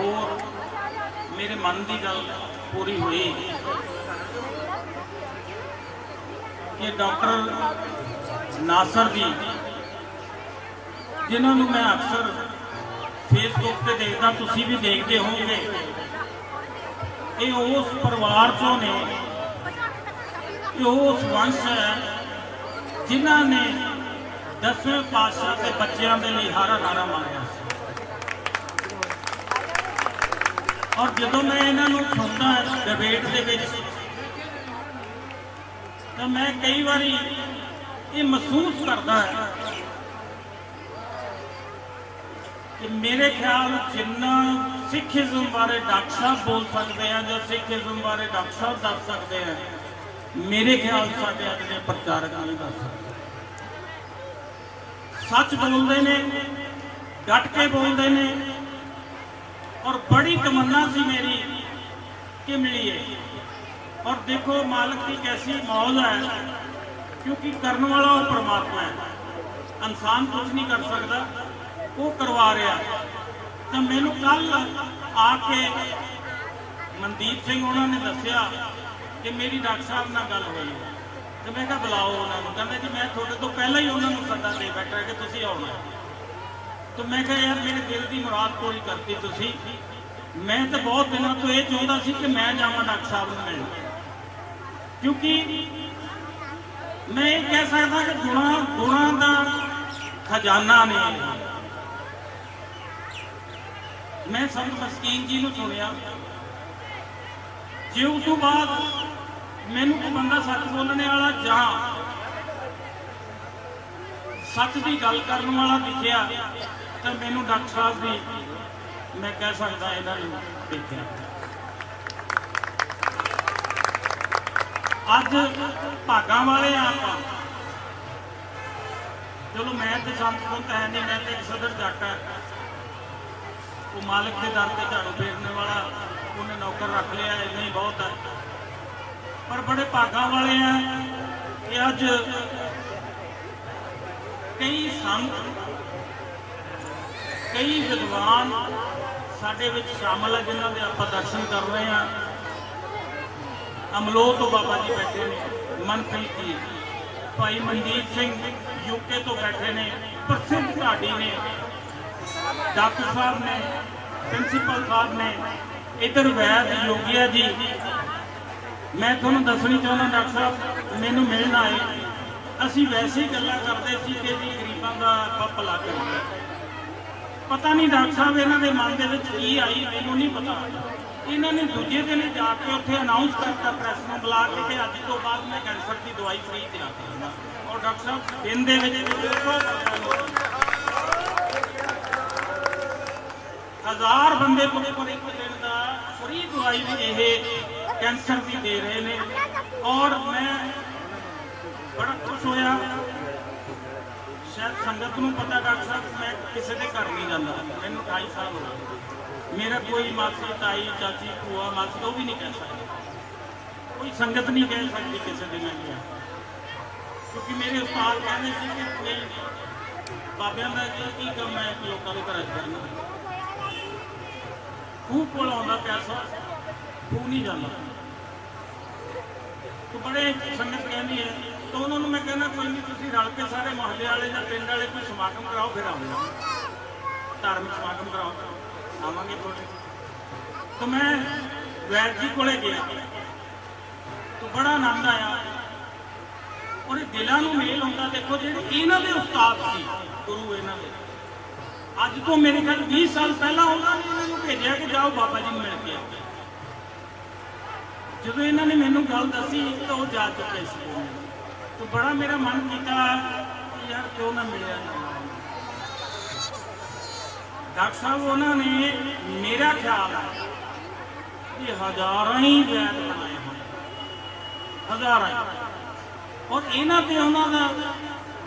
ਹੋਰ ਮੇਰੇ ਮਨ ਦੀ ਗੱਲ ਪੂਰੀ ਹੋਈ ਕਿ ਡਾਕਟਰ ਨਾਸਰ ਜੀ ਜਿਨ੍ਹਾਂ ਨੂੰ ਮੈਂ ਅਕਸਰ ਫੇਸਬੁੱਕ ਤੇ ਦੇਖਦਾ ਤੁਸੀਂ ਵੀ ਦੇਖਦੇ ਹੋਵੋਗੇ ਇਹ ਉਸ ਪਰਿਵਾਰ ਚੋਂ ਨੇ ਇਹ ਉਸ ਵੰਸ਼ ਹੈ ਜਿਨ੍ਹਾਂ ਨੇ ਦਸਵੇਂ ਪਾਤਸ਼ਾਹ ਦੇ ਬੱਚਿਆਂ ਦੇ ਲਈ ਹਾਰਾ ਨਾਰਾ ਮਾਰਿਆ ਸੀ ਔਰ ਜਦੋਂ ਮੈਂ ਇਹਨਾਂ ਨੂੰ ਸੁਣਦਾ ਡਿਬੇਟ ਦੇ ਵਿੱਚ, ਤਾਂ ਮੈਂ ਕਈ ਵਾਰੀ ਇਹ ਮਹਿਸੂਸ ਕਰਦਾ ਹੈ ਕਿ ਮੇਰੇ ਖਿਆਲ ਜਿੰਨਾ ਸਿੱਖੀਜ਼ਮ ਬਾਰੇ ਡਾਕਟਰ ਸਾਹਿਬ ਬੋਲ ਸਕਦੇ ਆ, ਜਾਂ ਸਿੱਖੀਜ਼ਮ ਬਾਰੇ ਡਾਕਟਰ ਸਾਹਿਬ ਦੱਸ ਸਕਦੇ ਆ, ਮੇਰੇ ਖਿਆਲ ਸਾਡੇ ਅੱਜ ਦੇ ਪ੍ਰਚਾਰਕ ਨਹੀਂ ਦੱਸ ਸਕਦੇ। ਸੱਚ ਬੋਲਦੇ ਨੇ, ਡਟ ਕੇ ਬੋਲਦੇ ਨੇ ਔਰ ਬੜੀ ਤਮੰਨਾ ਸੀ ਮੇਰੀ ਕਿ ਮਿਲੀਏ ਔਰ ਦੇਖੋ ਮਾਲਕ ਦੀ ਕੈਸੀ ਮੌਜ ਹੈ, ਕਿਉਂਕਿ ਕਰਨ ਵਾਲਾ ਉਹ ਪਰਮਾਤਮਾ ਹੈ। ਇਨਸਾਨ ਕੁਝ ਨਹੀਂ ਕਰ ਸਕਦਾ, ਉਹ ਕਰਵਾ ਰਿਹਾ। ਤਾਂ ਮੈਨੂੰ ਕੱਲ ਆ ਕੇ ਮਨਦੀਪ ਸਿੰਘ ਉਹਨਾਂ ਨੇ ਦੱਸਿਆ ਕਿ ਮੇਰੀ ਡਾਕਟਰ ਸਾਹਿਬ ਨਾਲ ਗੱਲ ਹੋਈ ਤੇ ਮੈਂ ਕਿਹਾ ਬੁਲਾਓ ਉਹਨਾਂ ਨੂੰ। ਕਹਿੰਦੇ ਜੀ, ਮੈਂ ਤੁਹਾਡੇ ਤੋਂ ਪਹਿਲਾਂ ਹੀ ਉਹਨਾਂ ਨੂੰ ਸੱਦਾ ਦੇ ਬੈਠਾ ਕਿ ਤੁਸੀਂ ਆਉਣਾ ਤੇ ਮੈਂ ਕਿਹਾ, ਯਾਰ, ਮੇਰੇ ਦਿਲ ਦੀ ਮੁਰਾਦ ਪੂਰੀ ਕਰਤੀ ਤੁਸੀਂ। ਮੈਂ ਤਾਂ ਬਹੁਤ ਦਿਨਾਂ ਤੋਂ ਇਹ ਚਾਹੁੰਦਾ ਸੀ ਕਿ ਮੈਂ ਜਾਵਾਂ ਡਾਕਟਰ ਸਾਹਿਬ ਨੂੰ ਮਿਲਣ। ਕਿਉਂਕਿ ਮੈਂ ਇਹ ਕਹਿ ਸਕਦਾ ਕਿ ਗੁਣਾ ਗੁਣਾ ਦਾ ਖਜ਼ਾਨਾ ਨੇ ਮੈਂ ਸੰਤ ਮਸਕੀਨ ਜੀ ਨੂੰ ਸੁਣਿਆ। ਜੇ ਉਸ ਤੋਂ ਬਾਅਦ ਮੈਨੂੰ ਕੋਈ ਬੰਦਾ ਸੱਚ ਬੋਲਣੇ ਵਾਲਾ ਜਾਂ ਸੱਚ ਦੀ ਗੱਲ ਕਰਨ ਵਾਲਾ ਦਿਖਿਆ ਤਾਂ ਮੈਨੂੰ ਡਾਕਟਰ ਸਾਹਿਬ ਵੀ ਮੈਂ ਕਹਿ ਸਕਦਾ ਇਹਨਾਂ ਨੂੰ ਦੇਖਿਆ। ਅੱਜ ਭਾਗਾਂ ਵਾਲੇ ਆ ਆਪਾਂ। ਚਲੋ ਮੈਂ ਤੇ ਸੰਤ ਕੋਲ ਹੈ ਨਹੀਂ ਮੈਂ ਤੇ ਸਦਰ ਜੱਟ ਹੈ ਉਹ ਮਾਲਕ ਦੇ ਦਰ ਤੇ ਝਾੜੂ ਫੇਰਨੇ ਵਾਲਾ, ਉਹਨੇ ਨੌਕਰ ਰੱਖ ਲਿਆ, ਇੰਨਾ ਹੀ ਬਹੁਤ ਹੈ ਪਰ ਬੜੇ ਭਾਗਾਂ ਵਾਲੇ ਆ ਕਿ ਅੱਜ ਕਈ ਸੰਤ ਕਈ ਵਿਦਵਾਨ ਸਾਡੇ ਵਿੱਚ ਸ਼ਾਮਲ ਆ, ਜਿਨ੍ਹਾਂ ਦੇ ਆਪਾਂ ਦਰਸ਼ਨ ਕਰ ਰਹੇ ਹਾਂ। ਅਮਲੋ ਤੋਂ ਬਾਬਾ ਜੀ ਬੈਠੇ ਨੇ, ਮਨਪ੍ਰੀਤ ਜੀ। ਭਾਈ ਮਨਦੀਪ ਸਿੰਘ ਯੂਕੇ ਤੋਂ ਬੈਠੇ ਨੇ, ਪ੍ਰਸਿੱਧ ਢਾਡੀ ਨੇ। ਡਾਕਟਰ ਸਾਹਿਬ ਨੇ, ਪ੍ਰਿੰਸੀਪਲ ਸਾਹਿਬ ਨੇ, ਇਧਰ ਵੈਦ ਯੋਗੀਆ ਜੀ। ਮੈਂ ਤੁਹਾਨੂੰ ਦੱਸਣੀ ਚਾਹੁੰਦਾ, ਡਾਕਟਰ ਸਾਹਿਬ, ਮੈਨੂੰ ਮਿਲਣ ਆਏ। ਅਸੀਂ ਵੈਸੇ ਹੀ ਗੱਲਾਂ ਕਰਦੇ ਸੀ ਕਿ ਜੀ ਗਰੀਬਾਂ ਦਾ ਆਪਾਂ ਭਲਾ ਕਰੀਏ। ਪਤਾ ਨਹੀਂ ਡਾਕਟਰ ਸਾਹਿਬ, ਇਹਨਾਂ ਦੇ ਮਨ ਦੇ ਵਿੱਚ ਕੀ ਆਈ, ਮੈਨੂੰ ਨਹੀਂ ਪਤਾ। ਇਹਨਾਂ ਨੇ ਦੂਜੇ ਦਿਨ ਜਾ ਕੇ ਉੱਥੇ ਅਨਾਉਂਸ ਕਰਤਾ ਪ੍ਰੈਸ ਨੂੰ ਬੁਲਾ ਕੇ ਕਿ ਅੱਜ ਤੋਂ ਬਾਅਦ ਮੈਂ ਕੈਂਸਰ ਦੀ ਦਵਾਈ ਫ੍ਰੀ ਦਿਆ ਕਰਾਂਗਾ ਔਰ ਡਾਕਟਰ ਸਾਹਿਬ, ਦਿਨ ਦੇ ਵਿੱਚ ਹਜ਼ਾਰ ਬੰਦੇ ਕੋਲ ਪਰ ਇੱਕ ਦਿਨ ਦਾ ਫ੍ਰੀ ਦਵਾਈ ਵੀ ਇਹ ਕੈਂਸਰ ਦੀ ਦੇ ਰਹੇ ਨੇ। ਔਰ ਮੈਂ ਬੜਾ ਖੁਸ਼ ਹੋਇਆ ਸ਼ਾਇਦ ਸੰਗਤ ਨੂੰ ਪਤਾ ਡਾਕਟਰ ਸਾਹਿਬ, ਮੈਂ ਕਿਸੇ ਦੇ ਘਰ ਨਹੀਂ ਜਾਂਦਾ। ਮੈਨੂੰ 28 ਸਾਲ ਹੋ ਗਏ। ਮੇਰਾ ਕੋਈ ਮਾਸੀ, ਤਾਈ, ਚਾਚੀ, ਭੂਆ, ਮਾਸੀ, ਉਹ ਵੀ ਨਹੀਂ ਕਹਿ ਸਕਦਾ। ਕੋਈ ਸੰਗਤ ਨਹੀਂ ਕਹਿ ਸਕਦੀ ਕਿਸੇ ਦੇ ਮੈਂ ਗਿਆ ਕਿਉਂਕਿ ਮੇਰੇ ਉਸਤਾਦ ਕਹਿੰਦੇ ਸੀ ਕਿ ਕੋਈ ਬਾਬਿਆਂ ਦਾ ਕੀ ਕੀ ਕੰਮ ਹੈ, ਕਿ ਲੋਕਾਂ ਦੇ ਘਰਾਂ 'ਚ ਕਰਨਾ। ਖੂਹ ਕੋਲ ਆਉਂਦਾ ਪਿਆਸਾ, ਖੂਹ ਨਹੀਂ ਜਾਂਦਾ। ਤੇ ਬੜੇ ਸੰਗਤ ਕਹਿੰਦੀ ਹੈ ਤਾਂ ਉਹਨਾਂ ਨੂੰ ਮੈਂ ਕਹਿੰਦਾ ਕੋਈ ਨਹੀਂ, ਤੁਸੀਂ ਰਲ ਕੇ ਸਾਰੇ ਮੁਹੱਲੇ ਵਾਲੇ ਜਾਂ ਪਿੰਡ ਵਾਲੇ ਕੋਈ ਸਮਾਗਮ ਕਰਾਓ, ਫਿਰ ਆਉਂਗਾ ਧਾਰਮਿਕ ਸਮਾਗਮ ਕਰਾਓ। ਆਵਾਂਗੇ ਤੁਹਾਡੇ। ਤਾਂ ਮੈਂ ਵੈਦ ਜੀ ਕੋਲੇ ਗਿਆ। ਤਾਂ ਬੜਾ ਆਨੰਦ ਆਇਆ। ਔਰ ਦਿਲਾਂ ਨੂੰ ਮੇਲ ਹੁੰਦਾ, ਦੇਖੋ ਜਿਹੜੇ ਇਹਨਾਂ ਦੇ ਉਸਤਾਦ ਸੀ, ਗੁਰੂ ਇਹਨਾਂ ਦੇ। ਅੱਜ ਤੋਂ ਮੇਰੇ ਖਿਆਲ 20 ਸਾਲ ਪਹਿਲਾਂ ਉਹਨਾਂ ਨੇ ਇਹਨਾਂ ਨੂੰ ਭੇਜਿਆ ਕਿ ਜਾਓ ਬਾਬਾ ਜੀ ਨੂੰ ਮਿਲ ਕੇ ਆਓ। ਜਦੋਂ ਇਹਨਾਂ ਨੇ ਮੈਨੂੰ ਗੱਲ ਦੱਸੀ, ਤਾਂ ਉਹ ਜਾ ਚੁੱਕੇ ਸੀ। ਤਾਂ ਬੜਾ ਮੇਰਾ ਮਨ ਕੀਤਾ ਕਿ ਯਾਰ ਕਿਉਂ ਨਾ ਮਿਲਿਆ ਡਾਕਟਰ ਸਾਹਿਬ, ਉਹਨਾਂ ਨੇ ਮੇਰਾ ਖਿਆਲ ਹੈ ਕਿ ਹਜ਼ਾਰਾਂ ਹੀ ਵੈਦ ਬਣਾਏ ਹੋਏ ਹਜ਼ਾਰਾਂ ਔਰ ਇਹਨਾਂ ਤੇ ਉਹਨਾਂ ਦਾ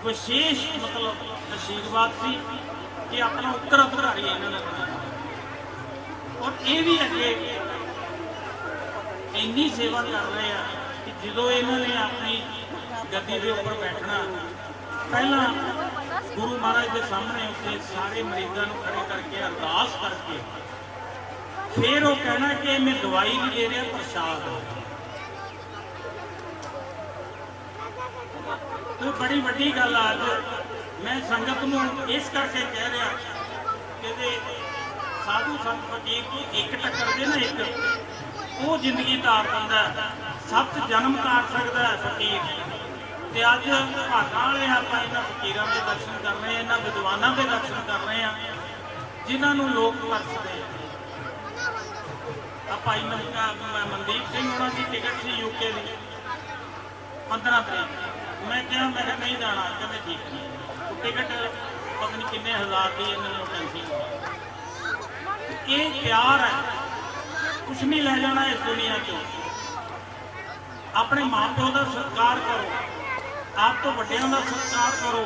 ਵਿਸ਼ੇਸ਼ ਮਤਲਬ ਅਸ਼ੀਰਵਾਦ ਸੀ ਕਿ ਆਪਣਾ ਉੱਤਰ ਅਧਿਕਾਰੀ ਇਹਨਾਂ ਨੇ ਬਣਾਇਆ ਔਰ ਇਹ ਵੀ ਅੱਗੇ ਇੰਨੀ ਸੇਵਾ ਕਰ ਰਹੇ ਆ ਕਿ ਜਦੋਂ ਇਹਨਾਂ ਨੇ ਆਪਣੀ ਗੱਦੀ ਦੇ ਉੱਪਰ ਬੈਠਣਾ ਪਹਿਲਾਂ ਗੁਰੂ ਮਹਾਰਾਜ ਦੇ ਸਾਹਮਣੇ ਉੱਤੇ ਸਾਰੇ ਮਰੀਜ਼ਾਂ ਨੂੰ ਖੜੇ ਕਰਕੇ ਅਰਦਾਸ ਕਰਕੇ ਫਿਰ ਉਹ ਕਹਿਣਾ ਕਿ ਮੈਂ ਦਵਾਈ ਵੀ ਦੇ ਰਿਹਾ, ਪ੍ਰਸ਼ਾਦ ਹੈ। ਇਹ ਬੜੀ ਵੱਡੀ ਗੱਲ ਆ ਅੱਜ ਮੈਂ ਸੰਗਤ ਨੂੰ ਇਸ ਕਰਕੇ ਕਹਿ ਰਿਹਾ ਕਿ ਸਾਧੂ ਸੰਤ ਫਕੀਰ ਕੋਈ ਇੱਕ ਟੱਕਰ ਦੇ ਨਾ ਇੱਕ, ਉਹ ਜ਼ਿੰਦਗੀ ਤਾਰ ਦਿੰਦਾ ਹੈ। ਸੱਤ ਜਨਮ ਤਾਰ ਸਕਦਾ ਹੈ ਫਕੀਰ ਤੇ ਅੱਜ ਭਾਗਾਂ ਵਾਲੇ ਆਪਾਂ ਇਹਨਾਂ ਫਕੀਰਾਂ ਦੇ ਦਰਸ਼ਨ ਕਰ ਰਹੇ ਹਾਂ, ਇਹਨਾਂ ਵਿਦਵਾਨਾਂ ਦੇ ਦਰਸ਼ਨ ਕਰ ਰਹੇ ਹਾਂ, ਜਿਨ੍ਹਾਂ ਨੂੰ ਲੋਕ ਵਰਤਦੇ ਆ। ਭਾਈ ਮਨਕਾ ਮਨਦੀਪ ਸਿੰਘ ਉਹਨਾਂ ਦੀ ਟਿਕਟ ਸੀ ਯੂਕੇ ਦੀ 15 ਤਰੀਕ ਮੈਂ ਕਿਹਾ ਮੈਂ ਕਿਹਾ ਨਹੀਂ ਜਾਣਾ, ਕਹਿੰਦੇ ਠੀਕ ਨਹੀਂ ਟਿਕਟ ਪਤਾ ਨਹੀਂ ਕਿੰਨੇ ਹਜ਼ਾਰ ਦੀ ਇਹਨਾਂ ਨੂੰ ਕੈਂਸਲ ਇਹ ਪਿਆਰ ਹੈ। ਕੁਛ ਨਹੀਂ ਲੈ ਜਾਣਾ ਇਸ ਦੁਨੀਆ ਚੋਂ। ਆਪਣੇ ਮਾਪਿਓ ਦਾ ਸਤਿਕਾਰ ਕਰੋ। ਆਪ ਤੋਂ ਵੱਡਿਆਂ ਦਾ ਸਤਿਕਾਰ ਕਰੋ।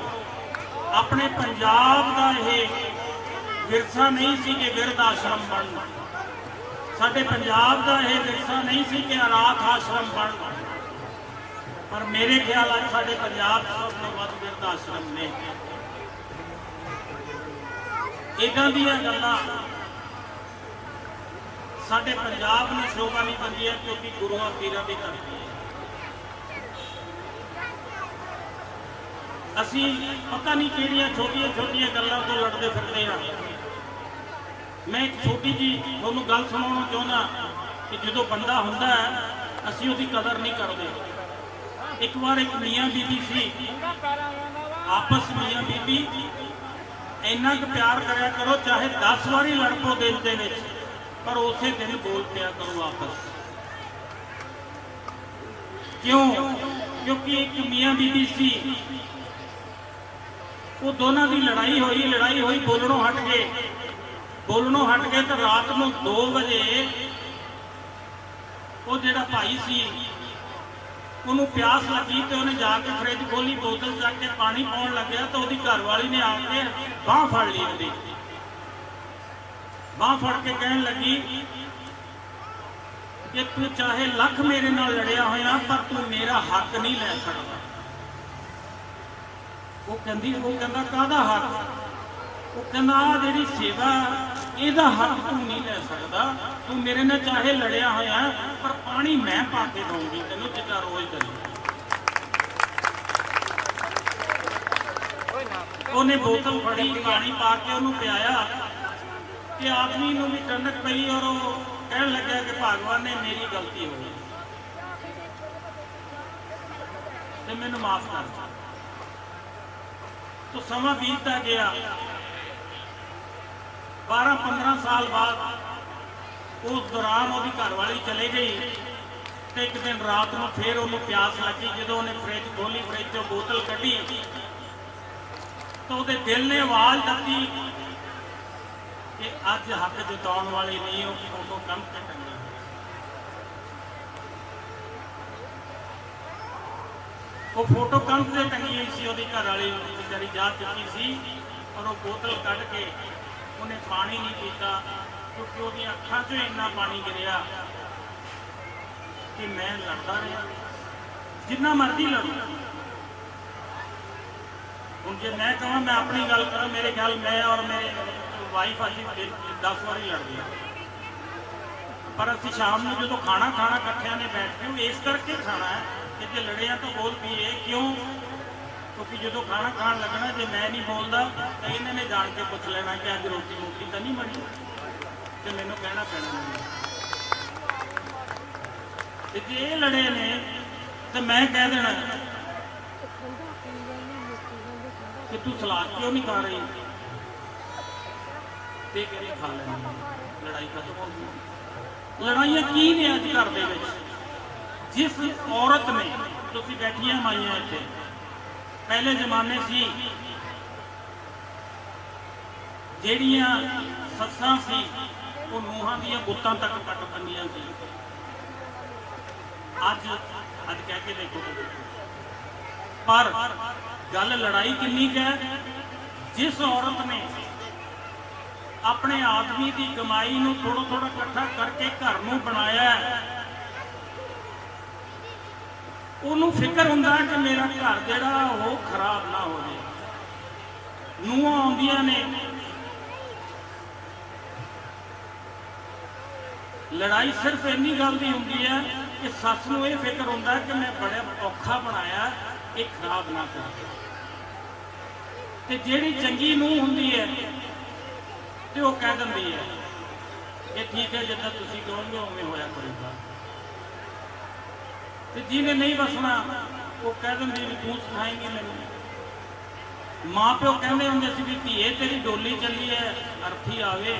ਆਪਣੇ ਪੰਜਾਬ ਦਾ ਇਹ ਵਿਰਸਾ ਨਹੀਂ ਸੀ ਕਿ ਵਿਰਧ ਆਸ਼ਰਮ ਬਣਨਾ। ਸਾਡੇ ਪੰਜਾਬ ਦਾ ਇਹ ਵਿਰਸਾ ਨਹੀਂ ਸੀ ਕਿ ਅਨਾਥ ਆਸ਼ਰਮ ਬਣਨਾ। ਪਰ ਮੇਰੇ ਖਿਆਲ ਆ ਸਾਡੇ ਪੰਜਾਬ 'ਚ ਸਭ ਤੋਂ ਵੱਧ ਬਿਰਧ ਆਸ਼ਰਮ ਨੇ। ਇਦਾਂ ਦੀਆਂ ਗੱਲਾਂ ਸਾਡੇ ਪੰਜਾਬ ਨੂੰ ਸ਼ੋਭਾ ਨਹੀਂ ਦਿੰਦੀਆਂ ਕਿਉਂਕਿ ਗੁਰੂਆਂ ਪੀਰਾਂ ਦੀ ਧਰਤੀ ਹੈ। ਅਸੀਂ ਪਤਾ ਨਹੀਂ ਕਿਹੜੀਆਂ ਛੋਟੀਆਂ ਛੋਟੀਆਂ ਗੱਲਾਂ ਤੋਂ ਲੜਦੇ ਫਿਰਦੇ ਹਾਂ। ਮੈਂ ਇੱਕ ਛੋਟੀ ਜੀ ਤੁਹਾਨੂੰ ਗੱਲ ਸੁਣਾਉਣਾ ਚਾਹੁੰਦਾ ਕਿ ਜਦੋਂ ਬੰਦਾ ਹੁੰਦਾ ਹੈ, ਅਸੀਂ ਉਹਦੀ ਕਦਰ ਨਹੀਂ ਕਰਦੇ। ਇੱਕ ਵਾਰ ਇੱਕ ਮੀਆਂ ਬੀਬੀ ਸੀ, ਆਪਸ ਮੀਆਂ ਬੀਬੀ, ਇੰਨਾ ਕੁ ਪਿਆਰ ਕਰਿਆ ਕਰੋ, ਚਾਹੇ 10 ਵਾਰੀ ਲੜ ਪੋ ਦਿਨ ਦੇ ਵਿੱਚ, ਪਰ ਉਸੇ ਦਿਨ ਬੋਲ ਪਿਆ ਕਰੋ ਆਪਸ ਕਿਉਂ? ਕਿਉਂਕਿ ਇੱਕ ਮੀਆਂ ਬੀਬੀ ਸੀ ਉਹ ਦੋਨਾਂ ਦੀ ਲੜਾਈ ਹੋਈ ਲੜਾਈ ਹੋਈ, ਬੋਲਣੋਂ ਹਟ ਗਏ। ਬੋਲਣੋਂ ਹਟ ਗਏ ਤਾਂ ਰਾਤ ਨੂੰ 2 ਵਜੇ ਉਹ ਜਿਹੜਾ ਭਾਈ ਸੀ, ਉਹਨੂੰ ਪਿਆਸ ਲੱਗੀ ਤੇ ਉਹਨੇ ਜਾ ਕੇ ਫ੍ਰਿਜ ਖੋਲੀ ਬੋਤਲ ਚੱਕ ਕੇ ਪਾਣੀ ਪਾਉਣ ਲੱਗਿਆ ਤਾਂ ਉਹਦੀ ਘਰਵਾਲੀ ਨੇ ਆ ਕੇ ਬਾਹ ਫੜ ਲਈ ਉਹਦੀ। ਬਾਹ ਫੜ ਕੇ ਕਹਿਣ ਲੱਗੀ ਕਿ ਤੂੰ ਚਾਹੇ ਲੱਖ ਮੇਰੇ ਨਾਲ ਲੜਿਆ ਹੋਇਆ, ਪਰ ਤੂੰ ਮੇਰਾ ਹੱਕ ਨਹੀਂ ਲੈ ਸਕਦਾ। ਉਹ ਕਹਿੰਦੀ, ਉਹ ਕਹਿੰਦਾ, ਕਾਹਦਾ ਹੱਕ ਉਹ ਕਹਿੰਦਾ, ਆਹ ਜਿਹੜੀ ਸੇਵਾ ਇਹਦਾ ਹੱਕ ਤੂੰ ਨਹੀਂ ਲੈ ਸਕਦਾ। ਤੂੰ ਮੇਰੇ ਨਾਲ ਚਾਹੇ ਲੜਿਆ ਹੋਇਆ ਪਰ ਪਾਣੀ ਮੈਂ ਪਾ ਕੇ ਦਊਂਗੀ ਤੈਨੂੰ, ਜਿੱਦਾਂ ਰੋਜ਼ ਕਰੀ। ਉਹਨੇ ਬੋਤਲ ਫੜੀ, ਪਾਣੀ ਪਾ ਕੇ ਉਹਨੂੰ ਪਿਆਇਆ। ਕਿ ਆਦਮੀ ਨੂੰ ਵੀ ਠੰਡਕ ਪਈ ਔਰ ਉਹ ਕਹਿਣ ਲੱਗਿਆ ਕਿ ਭਗਵਾਨ ਨੇ ਮੇਰੀ ਗਲਤੀ ਹੋ ਗਈ। ਤੇ ਮੈਨੂੰ ਮਾਫ ਕਰ ਦੇ ਤੋ ਸਮਾਂ ਬੀਤਦਾ ਗਿਆ। 12 15 ਸਾਲ ਬਾਅਦ ਉਸ ਦੌਰਾਨ ਉਹਦੀ ਘਰਵਾਲੀ ਚਲੇ ਗਈ ਤੇ ਇੱਕ ਦਿਨ ਰਾਤ ਨੂੰ ਫੇਰ ਉਹਨੂੰ ਪਿਆਸ ਲੱਗੀ ਜਦੋਂ ਉਹਨੇ ਫ੍ਰਿਜ ਖੋਲੀ ਫ੍ਰਿਜ ਚੋਂ ਬੋਤਲ ਕੱਢੀ। ਤਾਂ ਉਹਦੇ ਦਿਲ ਨੇ ਆਵਾਜ਼ ਦਿੱਤੀ ਕਿ ਅੱਜ ਹੱਕ ਜਤਾਉਣ ਵਾਲੇ ਨਹੀਂ, ਉਹ ਫੋਟੋ ਕੰਮ ਤੇ ਟੰਗੀ ਉਹ ਫੋਟੋ ਕੰਧ ਤੇ ਟੰਗੀ ਹੋਈ ਸੀ, ਉਹਦੀ ਘਰ ਵਾਲੀ ਵਿਚਾਰੀ ਜਾ ਚੁੱਕੀ ਸੀ ਔਰ ਉਹ ਬੋਤਲ ਕੱਢ ਕੇ ਉਹਨੇ ਪਾਣੀ ਨਹੀਂ ਪੀਤਾ, ਕਿਉਂਕਿ ਉਹਦੀਆਂ ਅੱਖਾਂ 'ਚੋਂ ਇੰਨਾ ਪਾਣੀ ਗਿਰਿਆ ਕਿ ਮੈਂ ਲੜਦਾ ਰਿਹਾ। ਜਿੰਨਾ ਮਰਜ਼ੀ ਲੜੂ। ਹੁਣ ਜੇ ਮੈਂ ਕਹਾਂ, ਮੈਂ ਆਪਣੀ ਗੱਲ ਕਰਾਂ, ਮੇਰੇ ਖਿਆਲ ਮੈਂ ਔਰ ਮੇਰੇ ਵਾਈਫ ਅਸੀਂ 10 ਵਾਰੀ ਲੜਦੇ ਹਾਂ। ਪਰ ਅਸੀਂ ਸ਼ਾਮ ਨੂੰ ਜਦੋਂ ਖਾਣਾ ਖਾਣਾ ਇਕੱਠਿਆਂ ਨੇ ਬੈਠ ਕੇ ਇਸ ਕਰਕੇ ਖਾਣਾ ਹੈ ਕਿ ਜੇ ਲੜਿਆ ਤਾਂ ਬੋਲ ਪਈਏ ਕਿਉਂ? ਕਿਉਂਕਿ ਜਦੋਂ ਖਾਣਾ ਖਾਣ ਲੱਗਣਾ, ਜੇ ਮੈਂ ਨਹੀਂ ਬੋਲਦਾ, ਤਾਂ ਇਹਨਾਂ ਨੇ ਜਾਣ ਕੇ ਪੁੱਛ ਲੈਣਾ ਕਿ ਅੱਜ ਰੋਟੀ ਮੋਟੀ ਤਾਂ ਨਹੀਂ ਬਣੀ। ਤੇ ਮੈਨੂੰ ਕਹਿਣਾ ਪੈਣਾ ਤੇ ਜੇ ਇਹ ਲੜੇ ਨੇ, ਤੇ ਮੈਂ ਕਹਿ ਦੇਣਾ, ਕਿ ਤੂੰ ਸਲਾਦ ਕਿਉਂ ਨਹੀਂ ਖਾ ਰਹੀ? ਤੇ ਕਰੀ ਖਾ ਲੈਣਾ? ਲੜਾਈ ਖਤਮ ਹੋ ਗਈ ਲੜਾਈਆਂ ਕੀ ਨੇ ਅੱਜ ਘਰ ਦੇ ਵਿੱਚ? ਜਿਸ ਔਰਤ ਨੇ ਤੁਸੀਂ ਬੈਠੀਆਂ ਮਾਈਆਂ ਇੱਥੇ, ਪਹਿਲੇ ਜ਼ਮਾਨੇ ਸੀ, ਜਿਹੜੀਆਂ ਸੱਸਾਂ ਸੀ, ਉਹ ਨੂਹਾਂ ਦੀਆਂ ਗੁੱਤਾਂ ਤੱਕ ਕੱਟ ਦਿੰਦੀਆਂ ਸੀ। ਅੱਜ ਅੱਜ ਕਹਿ ਕੇ ਦੇਖੋ ਪਰ ਗੱਲ ਲੜਾਈ ਕਿੰਨੀ ਕੁ ਹੈ? ਜਿਸ ਔਰਤ ਨੇ ਆਪਣੇ ਆਦਮੀ ਦੀ ਕਮਾਈ ਨੂੰ ਥੋੜਾ ਥੋੜਾ ਇਕੱਠਾ ਕਰਕੇ ਘਰ ਨੂੰ ਬਣਾਇਆ ਹੈ ਉਹਨੂੰ ਫਿਕਰ ਹੁੰਦਾ ਕਿ ਮੇਰਾ ਘਰ ਜਿਹੜਾ ਉਹ ਖਰਾਬ ਨਾ ਹੋ ਜਾਏ। ਨੂੰਹਾਂ ਆਉਂਦੀਆਂ ਨੇ। ਲੜਾਈ ਸਿਰਫ ਇੰਨੀ ਗੱਲ ਦੀ ਹੁੰਦੀ ਹੈ ਕਿ ਸੱਸ ਨੂੰ ਇਹ ਫਿਕਰ ਹੁੰਦਾ ਕਿ ਮੈਂ ਬੜਾ ਔਖਾ ਬਣਾਇਆ, ਇਹ ਖਰਾਬ ਨਾ ਕਰ। ਤੇ ਜਿਹੜੀ ਚੰਗੀ ਨੂੰਹ ਹੁੰਦੀ ਹੈ, ਤੇ ਉਹ ਕਹਿ ਦਿੰਦੀ ਹੈ ਇਹ ਠੀਕ ਹੈ, ਜਿੱਦਾਂ ਤੁਸੀਂ ਕਹੋਗੇ ਉਵੇਂ ਹੋਇਆ ਕਰੇਗਾ। ਤੇ ਜਿਹਨੇ ਨਹੀਂ ਬਸਣਾ ਉਹ ਕਹਿ ਦਿੰਦੇ ਵੀ ਤੂੰ ਸਿਖਾਏਂਗੀ ਮੈਨੂੰ। ਮਾਂ ਪਿਓ ਕਹਿੰਦੇ ਹੁੰਦੇ ਸੀ ਵੀ ਧੀਏ ਤੇਰੀ ਡੋਲੀ ਚੱਲੀ ਹੈ ਅਰਥੀ ਆਵੇ।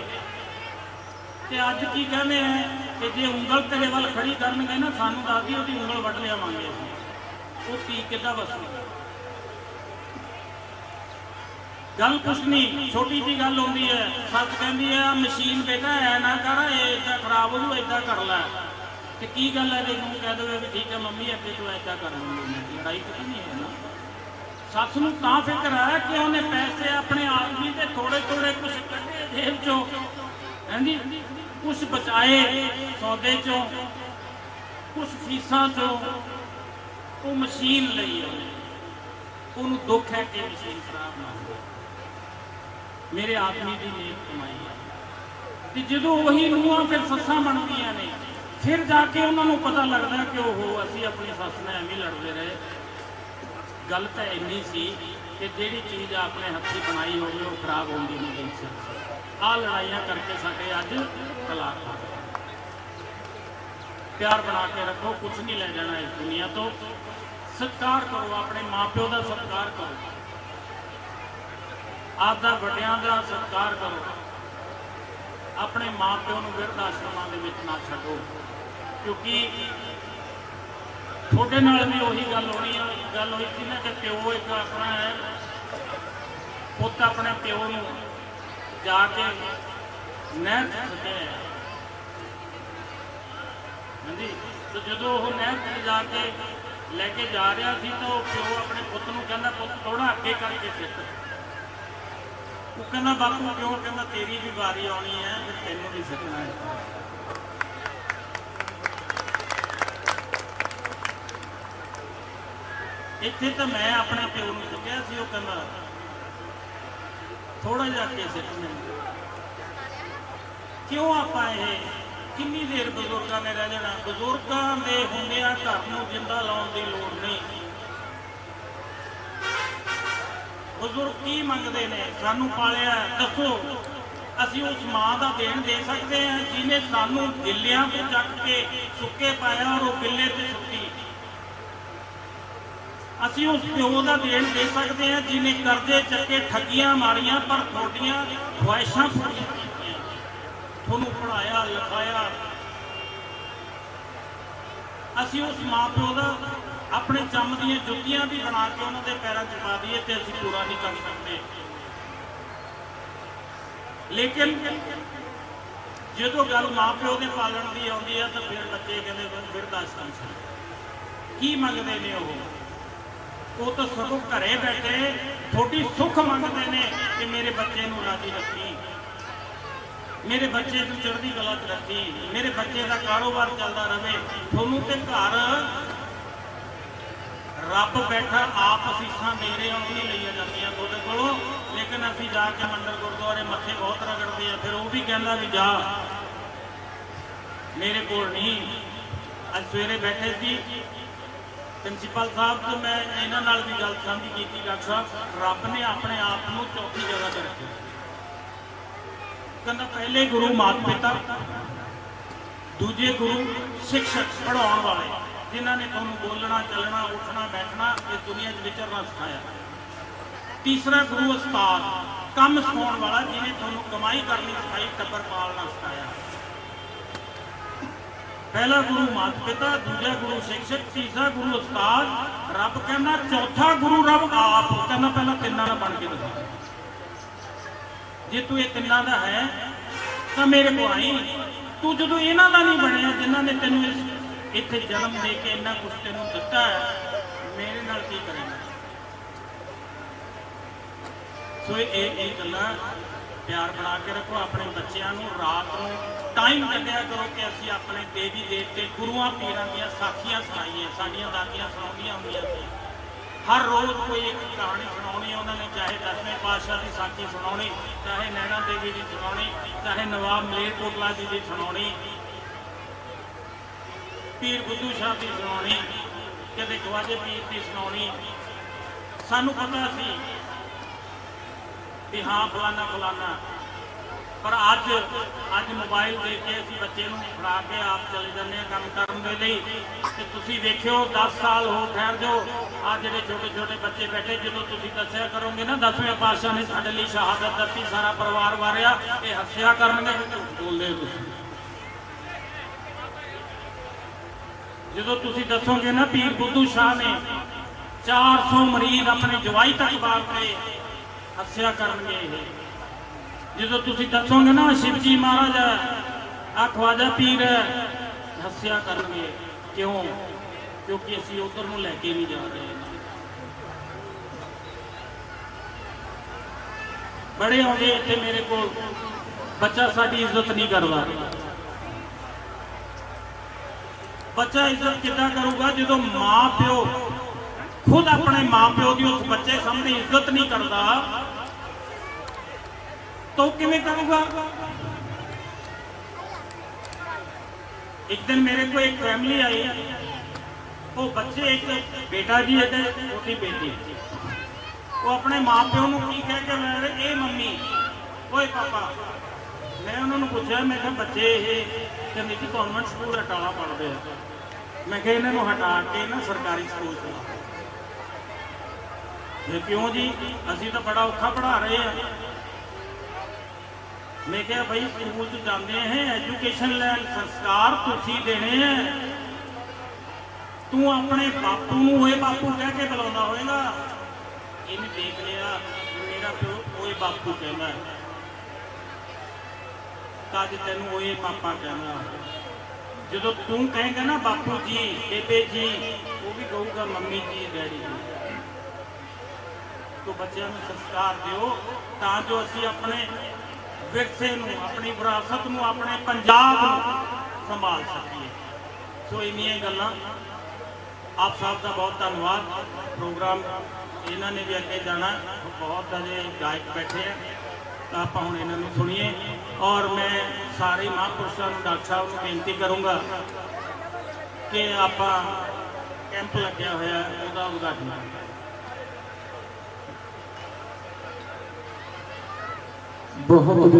ਤੇ ਅੱਜ ਕੀ ਕਹਿੰਦੇ ਆ ਕਿ ਜੇ ਉਂਗਲ ਤੇਰੇ ਵੱਲ ਖੜੀ ਕਰਨਗੇ ਨਾ, ਸਾਨੂੰ ਦੱਸਦੀ ਉਹਦੀ ਉਂਗਲ ਵੱਢ ਲਿਆਵਾਂਗੇ ਉਹ ਧੀ ਕਿੱਦਾਂ ਬਸੂਗੀ ਗੱਲ ਕੁਛ ਨਹੀਂ ਛੋਟੀ ਜੀ ਗੱਲ ਹੁੰਦੀ ਹੈ ਸੱਚ ਕਹਿੰਦੀ ਹੈ ਮਸ਼ੀਨ ਬੇਟਾ ਐ ਨਾ ਕਰ, ਇਹ ਏਦਾਂ ਖਰਾਬ ਹੋ ਜੂ, ਏਦਾਂ ਕਰ ਲੈ। ਤੇ ਕੀ ਗੱਲ ਹੈ ਜੇ ਨੂੰ ਕਹਿ ਦੇਵੇ ਵੀ ਠੀਕ ਹੈ ਮੰਮੀ, ਅੱਗੇ ਤੋਂ ਏਦਾਂ ਕਰਾਂਗੇ ਲੂੰਗੀ ਲੜਾਈ ਕਿਤੇ ਨਹੀਂ ਹੈ ਨਾ। ਸੱਸ ਨੂੰ ਤਾਂ ਫਿਕਰ ਹੈ ਕਿ ਉਹਨੇ ਪੈਸੇ ਆਪਣੇ ਆਦਮੀ ਤੇ ਥੋੜੇ ਥੋੜੇ ਕੁਝ ਕੱਢੇ ਜੇਬ ਚੋਂ। ਹਾਂਜੀ? ਕੁਝ ਬਚਾਏ ਸੌਦੇ ਚੋਂ ਕੁਝ ਫੀਸਾਂ ਚੋਂ। ਉਹ ਮਸ਼ੀਨ ਲਈ ਉਹਨੇ ਉਹਨੂੰ ਦੁੱਖ ਹੈ ਕਿ ਮਸ਼ੀਨ ਖਰਾਬ ਨਾ ਹੋਵੇ। ਮੇਰੇ ਆਦਮੀ ਦੀ ਨੇਕ ਕਮਾਈ ਹੈ। ਤੇ ਜਦੋਂ ਉਹੀ ਨੂੰਹਾਂ ਫਿਰ ਸੱਸਾਂ ਬਣਦੀਆਂ ਨੇ ਫਿਰ ਜਾ ਕੇ ਉਹਨਾਂ ਨੂੰ ਪਤਾ ਲੱਗਦਾ ਕਿ ਉਹ ਅਸੀਂ ਆਪਣੀ ਸੱਸ ਨਾਲ ਐਵੇਂ ਲੜਦੇ ਰਹੇ। ਗੱਲ ਤਾਂ ਇੰਨੀ ਸੀ ਕਿ ਜਿਹੜੀ ਚੀਜ਼ ਆਪਣੇ ਹੱਥੀਂ ਬਣਾਈ ਹੋਵੇ, ਉਹ ਖਰਾਬ ਹੁੰਦੀ ਨਹੀਂ ਗਈ ਸੀ। ਆ ਲੜਾਈਆਂ ਕਰਕੇ ਸਾਡੇ ਅੱਜ ਤਲਾਕ ਆ ਪਿਆਰ ਬਣਾ ਕੇ ਰੱਖੋ ਕੁਝ ਨਹੀਂ ਲੈ ਜਾਣਾ ਇਸ ਦੁਨੀਆ ਤੋਂ। ਸਤਿਕਾਰ ਕਰੋ, ਆਪਣੇ ਮਾਪਿਓ ਦਾ ਸਤਿਕਾਰ ਕਰੋ। ਆਪ ਦਾ ਵੱਡਿਆਂ ਦਾ ਸਤਿਕਾਰ ਕਰੋ। ਆਪਣੇ ਮਾਪਿਓ ਨੂੰ ਵਿਰਧ ਆਸ਼ਰਮਾਂ ਦੇ ਵਿੱਚ ਨਾ ਛੱਡੋ। ਕਿਉਂਕਿ ਤੁਹਾਡੇ ਨਾਲ ਵੀ ਉਹੀ ਗੱਲ ਹੋਣੀ ਹੈ ਗੱਲ ਹੋਈ ਸੀ ਨਾ ਕਿ ਪਿਓ ਇੱਕ ਆਪਣਾ ਹੈ, ਪੁੱਤ ਆਪਣੇ ਪਿਓ ਨੂੰ ਜਾ ਕੇ ਨਹਿਰ 'ਚ ਹਾਂਜੀ, ਤੇ ਜਦੋਂ ਉਹ ਨਹਿਰ 'ਚ ਜਾ ਕੇ ਲੈ ਕੇ ਜਾ ਰਿਹਾ ਸੀ ਤਾਂ ਉਹ ਪਿਓ ਆਪਣੇ ਪੁੱਤ ਨੂੰ ਕਹਿੰਦਾ, ਪੁੱਤ ਥੋੜਾ ਅੱਗੇ ਕਰਕੇ ਸਿੱਟ। ਉਹ ਕਹਿੰਦਾ, ਬਾਪੂ, ਕਿਉਂ? ਕਹਿੰਦਾ, ਤੇਰੀ ਵੀ ਵਾਰੀ ਆਉਣੀ ਹੈ ਤੇ ਤੈਨੂੰ ਵੀ ਸਿੱਟਣਾ ਹੈ। ਇੱਥੇ ਤਾਂ ਮੈਂ ਆਪਣੇ ਪਿਓ ਨੂੰ ਸਿੱਖਿਆ ਸੀ, ਉਹ ਕਹਿੰਦਾ ਥੋੜਾ ਜਿਹਾ ਅੱਗੇ ਸਿੱਟਣਾ ਕਿਉਂ ਆਪਾਂ ਇਹ ਕਿੰਨੀ ਦੇਰ ਬਜ਼ੁਰਗਾਂ ਨੇ ਰਹਿ ਜਾਣਾ? ਬਜ਼ੁਰਗਾਂ ਦੇ ਹੁੰਦਿਆਂ ਘਰ ਨੂੰ ਜਿੰਦਾ ਲਾਉਣ ਦੀ ਲੋੜ ਨਹੀਂ। ਬਜ਼ੁਰਗ ਕੀ ਮੰਗਦੇ ਨੇ? ਸਾਨੂੰ ਪਾਲਿਆ, ਦੱਸੋ, ਅਸੀਂ ਉਸ ਮਾਂ ਦਾ ਦੇਣ ਦੇ ਸਕਦੇ ਹਾਂ, ਜਿਹਨੇ ਸਾਨੂੰ ਗਿੱਲਿਆਂ ਤੋਂ ਚੱਕ ਕੇ ਸੁੱਕੇ ਪਾਇਆ ਔਰ ਉਹ ਗਿੱਲੇ ਤੇ ਸੁੱਟੀ ਅਸੀਂ ਉਸ ਪਿਓ ਦਾ ਦੇਣ ਦੇ ਸਕਦੇ ਹਾਂ ਜਿਹਨੇ ਕਰਜ਼ੇ ਚੱਕੇ, ਠੱਗੀਆਂ ਮਾਰੀਆਂ, ਪਰ ਤੁਹਾਡੀਆਂ ਖੁਆਇਸ਼ਾਂ ਪੂਰੀਆਂ ਕੀਤੀਆਂ। ਤੁਹਾਨੂੰ ਪੜਾਇਆ ਲਿਖਾਇਆ। ਅਸੀਂ ਉਸ ਮਾਪਿਓ ਦਾ ਆਪਣੇ ਚੰਮ ਦੀਆਂ ਜੁੱਤੀਆਂ ਵੀ ਬਣਾ ਕੇ ਉਹਨਾਂ ਦੇ ਪੈਰਾਂ 'ਚ ਪਾ ਦਈਏ ਤੇ ਅਸੀਂ ਪੂਰਾ ਨਹੀਂ ਕਰ ਸਕਦੇ। ਲੇਕਿਨ ਜਦੋਂ ਗੱਲ ਮਾਪਿਓ ਦੇ ਪਾਲਣ ਦੀ ਆਉਂਦੀ ਹੈ ਤਾਂ ਫਿਰ ਬੱਚੇ ਕਹਿੰਦੇ, ਫਿਰ ਆਸ਼ਰਮ ਕੀ ਮੰਗਦੇ ਨੇ ਉਹ? ਉਹ ਤਾਂ ਸਗੋਂ ਘਰੇ ਬੈਠੇ ਥੋੜੀ ਸੁੱਖ ਮੰਗਦੇ ਨੇ ਕਿ ਮੇਰੇ ਬੱਚੇ ਨੂੰ ਰਾਜੀ ਰੱਖੀ। ਮੇਰੇ ਬੱਚੇ ਨੂੰ ਚੜ੍ਹਦੀ ਕਲਾ 'ਚ ਰੱਖੀ। ਮੇਰੇ ਬੱਚੇ ਦਾ ਕਾਰੋਬਾਰ ਚੱਲਦਾ ਰਹੇ ਤੁਹਾਨੂੰ ਤੇ ਘਰ ਰੱਬ ਬੈਠਾ, ਆਪ ਅਸੀਸਾਂ ਦੇ ਰਿਹਾ ਉਹ ਨਹੀਂ ਲਈਆਂ ਜਾਂਦੀਆਂ ਤੁਹਾਡੇ ਕੋਲੋਂ। ਲੇਕਿਨ ਅਸੀਂ ਜਾ ਕੇ ਮੰਦਰ ਗੁਰਦੁਆਰੇ ਮੱਥੇ ਬਹੁਤ ਰਗੜਦੇ ਆ, ਫਿਰ ਉਹ ਵੀ ਕਹਿੰਦਾ ਵੀ ਜਾ। ਮੇਰੇ ਕੋਲ ਨਹੀਂ। ਅੱਜ ਸਵੇਰੇ ਬੈਠੇ ਸੀ। ਪ੍ਰਿੰਸੀਪਲ ਸਾਹਿਬ ਤੋਂ ਮੈਂ ਇਹਨਾਂ ਨਾਲ ਵੀ ਗੱਲ ਸਾਂਝੀ ਕੀਤੀ, ਡਾਕਟਰ ਸਾਹਿਬ, ਰੱਬ ਨੇ ਆਪਣੇ ਆਪ ਨੂੰ ਚੌਥੀ ਜਗ੍ਹਾ ਤੇ ਰੱਖਿਆ। ਕਹਿੰਦਾ ਪਹਿਲੇ ਗੁਰੂ ਮਾਤਾ ਪਿਤਾ ਦੂਜੇ ਗੁਰੂ ਸਿੱਖਸ਼ਕ ਪੜਾਉਣ ਵਾਲੇ, ਜਿਨ੍ਹਾਂ ਨੇ ਤੁਹਾਨੂੰ ਬੋਲਣਾ, ਚੱਲਣਾ, ਉੱਠਣਾ, ਬੈਠਣਾ, ਇਸ ਦੁਨੀਆ 'ਚ ਵਿਚਰਨਾ ਸਿਖਾਇਆ ਤੀਸਰਾ ਗੁਰੂ ਉਸਤਾਦ, ਕੰਮ ਸਿਖਾਉਣ ਵਾਲਾ, ਜਿਹਨੇ ਤੁਹਾਨੂੰ ਕਮਾਈ ਕਰਨੀ ਸਿਖਾਈ, ਟੱਬਰ ਪਾਲਣਾ ਸਿਖਾਇਆ। ਪਹਿਲਾ ਗੁਰੂ ਮਾਤਾ ਪਿਤਾ, ਦੂਜਾ ਗੁਰੂ ਸ਼ਿਕਸ਼ਕ ਤੀਸਰਾ ਗੁਰੂ ਉਸਤਾਦ, ਰੱਬ ਕਹਿੰਦਾ ਚੌਥਾ ਗੁਰੂ ਰੱਬ ਆਪ। ਕਹਿੰਦਾ ਪਹਿਲਾਂ ਤਿੰਨਾਂ ਦਾ ਬਣ ਕੇ ਦਿਖਾ ਜੇ ਤੂੰ ਇਹ ਤਿੰਨਾਂ ਦਾ ਹੈ, ਤਾਂ ਮੇਰੇ ਕੋਲ ਆਈ। ਤੂੰ ਜਦੋਂ ਇਹਨਾਂ ਦਾ ਨਹੀਂ ਬਣਿਆ, ਜਿਨ੍ਹਾਂ ਨੇ ਤੈਨੂੰ ਇੱਥੇ ਜਨਮ ਦੇ ਕੇ ਇੰਨਾ ਕੁਝ ਤੈਨੂੰ ਦਿੱਤਾ ਹੈ, ਮੇਰੇ ਨਾਲ ਕੀ ਕਰੇਗਾ? ਸੋ ਇਹ ਇਹ ਗੱਲਾਂ ਪਿਆਰ ਬਣਾ ਕੇ ਰੱਖੋ ਆਪਣੇ ਬੱਚਿਆਂ ਨੂੰ, ਰਾਤ ਨੂੰ ਟਾਈਮ ਕੱਢਿਆ ਕਰੋ ਕਿ ਅਸੀਂ ਆਪਣੇ ਦੇਵੀ ਦੇਵਤੇ ਗੁਰੂਆਂ ਪੀਰਾਂ ਦੀਆਂ ਸਾਖੀਆਂ ਸੁਣਾਈਏ ਸਾਡੀਆਂ ਦਾਦੀਆਂ ਸੁਣਾਉਂਦੀਆਂ ਹੁੰਦੀਆਂ ਸੀ। ਹਰ ਰੋਜ਼ ਕੋਈ ਇੱਕ ਕਹਾਣੀ ਸੁਣਾਉਣੀ, ਉਹਨਾਂ ਨੇ ਚਾਹੇ ਦਸਵੇਂ ਪਾਤਸ਼ਾਹ ਦੀ ਸਾਖੀ ਸੁਣਾਉਣੀ, ਚਾਹੇ ਨੈਣਾ ਦੇਵੀ ਦੀ ਸੁਣਾਉਣੀ, ਚਾਹੇ ਨਵਾਬ ਮਲੇਰਕੋਟਲਾ ਜੀ ਦੀ ਸੁਣਾਉਣੀ, ਪੀਰ ਬੁੱਧੂ ਸ਼ਾਹ ਦੀ ਸੁਣਾਉਣੀ, ਕਦੇ ਖਵਾਜੇ ਪੀਰ ਦੀ ਸੁਣਾਉਣੀ। ਸਾਨੂੰ ਪਤਾ ਸੀ ਵੀ ਹਾਂ, ਫਲਾਨਾ ਫਲਾਨਾ ਪਰ ਅੱਜ ਅੱਜ ਮੋਬਾਈਲ ਦੇ ਕੇ ਅਸੀਂ ਬੱਚੇ ਨੂੰ ਫੜਾ ਕੇ ਆਪ ਚਲੇ ਜਾਂਦੇ ਆ ਕੰਮ ਕਰਨ ਦੇ ਲਈ। ਤੇ ਤੁਸੀਂ ਵੇਖਿਓ 10 ਸਾਲ ਹੋ ਠਹਿਰ ਜਾਓ। ਆ ਜਿਹੜੇ ਛੋਟੇ ਛੋਟੇ ਬੱਚੇ ਬੈਠੇ ਜਦੋਂ ਤੁਸੀਂ ਦੱਸਿਆ ਕਰੋਗੇ ਨਾ ਦਸਵੇਂ ਪਾਤਸ਼ਾਹ ਨੇ ਸਾਡੇ ਲਈ ਸ਼ਹਾਦਤ ਦਿੱਤੀ ਸਾਰਾ ਪਰਿਵਾਰ ਵਾਰਿਆ ਇਹ ਹੱਸਿਆ ਕਰਨਗੇ। ਬੋਲਦੇ ਤੁਸੀਂ। ਜਦੋਂ ਤੁਸੀਂ ਦੱਸੋਗੇ ਨਾ ਪੀਰ ਬੁੱਧੂ ਸ਼ਾਹ ਨੇ 400 ਮਰੀਜ਼ ਆਪਣੇ ਜਵਾਈ ਤੱਕ ਬਾਤੇ ਹੱਸਿਆ ਕਰਨਗੇ ਇਹ। ਜਦੋਂ ਤੁਸੀਂ ਦੱਸੋਗੇ ਨਾ ਸ਼ਿਵਜੀ ਮਹਾਰਾਜ ਆ ਖਵਾਜਾ ਪੀਰ ਹੈ, ਹੱਸਿਆ ਕਰਨਗੇ। ਕਿਉਂ? ਕਿਉਂਕਿ ਅਸੀਂ ਉਧਰ ਨੂੰ ਲੈ ਕੇ ਨਹੀਂ ਜਾ ਰਹੇ। ਬੜੇ ਆਉਂਦੇ ਇੱਥੇ ਮੇਰੇ ਕੋਲ। ਬੱਚਾ ਸਾਡੀ ਇੱਜ਼ਤ ਨਹੀਂ ਕਰਦਾ। ਬੱਚਾ ਇੱਜ਼ਤ ਕਿੱਦਾਂ ਕਰੂਗਾ? ਜਦੋਂ ਮਾਂ ਪਿਓ ਖੁਦ ਆਪਣੇ ਮਾਂ ਪਿਓ ਦੀ ਉਸ ਬੱਚੇ ਸਾਹਮਣੇ ਇੱਜ਼ਤ ਨਹੀਂ ਕਰਦਾ ਤਾਂ ਉਹ ਕਿਵੇਂ ਕਰੂਗਾ? ਇੱਕ ਦਿਨ ਮੇਰੇ ਕੋਲ ਇੱਕ ਫੈਮਿਲੀ ਆਈ। ਉਹ ਬੱਚੇ ਇੱਕ ਬੇਟਾ ਜੀ ਹੈ ਤੇ ਛੋਟੀ ਬੇਟੀ ਉਹ ਆਪਣੇ ਮਾਂ ਪਿਓ ਨੂੰ ਕੀ ਕਹਿ ਕੇ ਲੈ ਰਹੇ? ਇਹ ਮੰਮੀ, ਓਏ ਪਾਪਾ, ਮੈਂ ਉਹਨਾਂ ਨੂੰ ਪੁੱਛਿਆ, ਮੈਂ ਕਿਹਾ ਬੱਚੇ ਇਹ ਕਹਿੰਦੇ ਜੀ ਕਨਵੈਂਟ ਸਕੂਲ ਹਟਾਲਾ ਪੜ੍ਹਦੇ ਆ। ਮੈਂ ਕਿਹਾ ਇਹਨਾਂ ਨੂੰ ਹਟਾ ਕੇ ਨਾ ਸਰਕਾਰੀ ਸਕੂਲ ਚ ਇਹ ਕਿਉਂ ਜੀ? ਅਸੀਂ ਤਾਂ ਬੜਾ ਔਖਾ ਪੜ੍ਹਾ ਰਹੇ ਆ। ਮੈਂ ਕਿਹਾ ਭਾਈ ਸਕੂਲ ਚ ਜਾਂਦੇ ਹੈ? ਐਜੂਕੇਸ਼ਨ ਲੈਣ ਸੰਸਕਾਰ ਤੁਸੀਂ ਦੇਣੇ ਹੈ ਤੂੰ ਆਪਣੇ ਬਾਪੂ ਨੂੰ ਓਏ ਬਾਪੂ ਕਹਿ ਕੇ ਬੁਲਾਉਂਦਾ ਹੋਵੇਗਾ ਇਹਨੇ ਦੇਖ ਲਿਆ, ਮੇਰਾ ਪਿਓ ਓਏ ਬਾਪੂ ਕਹਿੰਦਾ। ਹੈ ਤਾਂ ਅੱਜ ਤੈਨੂੰ ਓਏ ਪਾਪਾ ਕਹਿੰਦਾ। ਜਦੋਂ ਤੂੰ ਕਹੇਂਗਾ ਨਾ ਬਾਪੂ ਜੀ, ਬੇਬੇ ਜੀ, ਉਹ ਵੀ ਕਹੂਗਾ ਮੰਮੀ ਜੀ, ਡੈਡੀ ਜੀ। ਤੋ ਬੱਚਿਆਂ ਨੂੰ ਸੰਸਕਾਰ ਦਿਓ, ਤਾਂ ਜੋ ਅਸੀਂ ਆਪਣੇ ਵਿਰਸੇ ਨੂੰ, ਆਪਣੀ ਵਿਰਾਸਤ ਨੂੰ, ਆਪਣੇ ਪੰਜਾਬ ਨੂੰ ਸੰਭਾਲ ਸਕੀਏ। ਸੋ ਇੰਨੀਆਂ ਗੱਲਾਂ। ਆਪ ਸਾਹਿਬ ਦਾ ਬਹੁਤ ਧੰਨਵਾਦ। ਪ੍ਰੋਗਰਾਮ ਇਹਨਾਂ ਨੇ ਵੀ ਅੱਗੇ ਜਾਣਾ। ਬਹੁਤ ਅਜੇ ਗਾਇਕ ਬੈਠੇ ਆ। ਤਾਂ ਆਪਾਂ ਹੁਣ ਇਹਨਾਂ ਨੂੰ ਸੁਣੀਏ। ਔਰ ਮੈਂ ਸਾਰੇ ਮਹਾਂਪੁਰਸ਼ਾਂ ਨੂੰ, ਡਾਕਟਰ ਸਾਹਿਬ ਨੂੰ ਬੇਨਤੀ ਕਰੂੰਗਾ ਕਿ ਆਪਾਂ ਕੈਂਪ ਲੱਗਿਆ ਹੋਇਆ ਉਹਦਾ ਉਦਘਾਟਨ ਕਰੀਏ ਬਹੁਤ